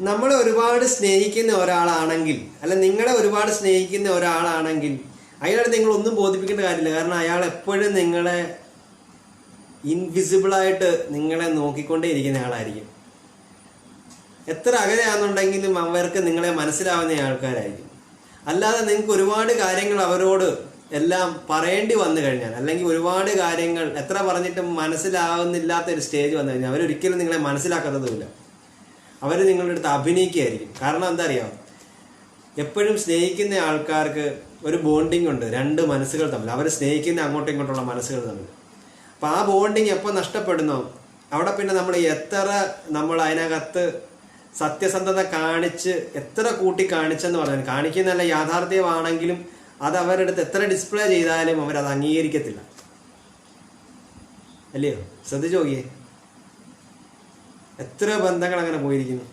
നമ്മളെ ഒരുപാട് സ്നേഹിക്കുന്ന ഒരാളാണെങ്കിൽ അല്ല നിങ്ങളെ ഒരുപാട് സ്നേഹിക്കുന്ന ഒരാളാണെങ്കിൽ അയാളെ നിങ്ങൾ ഒന്നും ബോധിപ്പിക്കേണ്ട കാര്യമില്ല. കാരണം അയാൾ എപ്പോഴും നിങ്ങളെ ഇൻവിസിബിളായിട്ട് നിങ്ങളെ നോക്കിക്കൊണ്ടേ ഇരിക്കുന്ന ആളായിരിക്കും. എത്ര അകലെയാണെന്നുണ്ടെങ്കിലും അവർക്ക് നിങ്ങളെ മനസ്സിലാവുന്ന ആൾക്കാരായിരിക്കും. അല്ലാതെ നിങ്ങൾക്ക് ഒരുപാട് കാര്യങ്ങൾ അവരോട് എല്ലാം പറയേണ്ടി വന്നു കഴിഞ്ഞാൽ അല്ലെങ്കിൽ ഒരുപാട് കാര്യങ്ങൾ എത്ര പറഞ്ഞിട്ടും മനസ്സിലാവുന്നില്ലാത്ത ഒരു സ്റ്റേജ് വന്നു കഴിഞ്ഞാൽ അവരൊരിക്കലും നിങ്ങളെ മനസ്സിലാക്കുന്നതുമില്ല അവർ നിങ്ങളുടെ അടുത്ത് അഭിനയിക്കുകയായിരിക്കും. കാരണം എന്താ അറിയാം എപ്പോഴും സ്നേഹിക്കുന്ന ആൾക്കാർക്ക് ഒരു ബോണ്ടിങ് ഉണ്ട്. രണ്ട് മനസ്സുകൾ തമ്മിൽ. അവർ സ്നേഹിക്കുന്ന അങ്ങോട്ടും ഇങ്ങോട്ടുള്ള മനസ്സുകൾ തമ്മിൽ. അപ്പം ആ ബോണ്ടിങ് എപ്പോൾ നഷ്ടപ്പെടുന്നോ? അവിടെ പിന്നെ നമ്മൾ എത്ര നമ്മൾ അതിനകത്ത് സത്യസന്ധത കാണിച്ച് എത്ര കൂട്ടി കാണിച്ചെന്ന് പറഞ്ഞാൽ കാണിക്കുന്നതല്ല യാഥാർത്ഥ്യമാണെങ്കിലും അത് അവരുടെ അടുത്ത് എത്ര ഡിസ്പ്ലേ ചെയ്താലും അവരത് അംഗീകരിക്കത്തില്ല. അല്ലയോ? ശ്രദ്ധിച്ചു നോക്കിയേ. എത്ര ബന്ധങ്ങൾ അങ്ങനെ പോയിരിക്കുന്നു?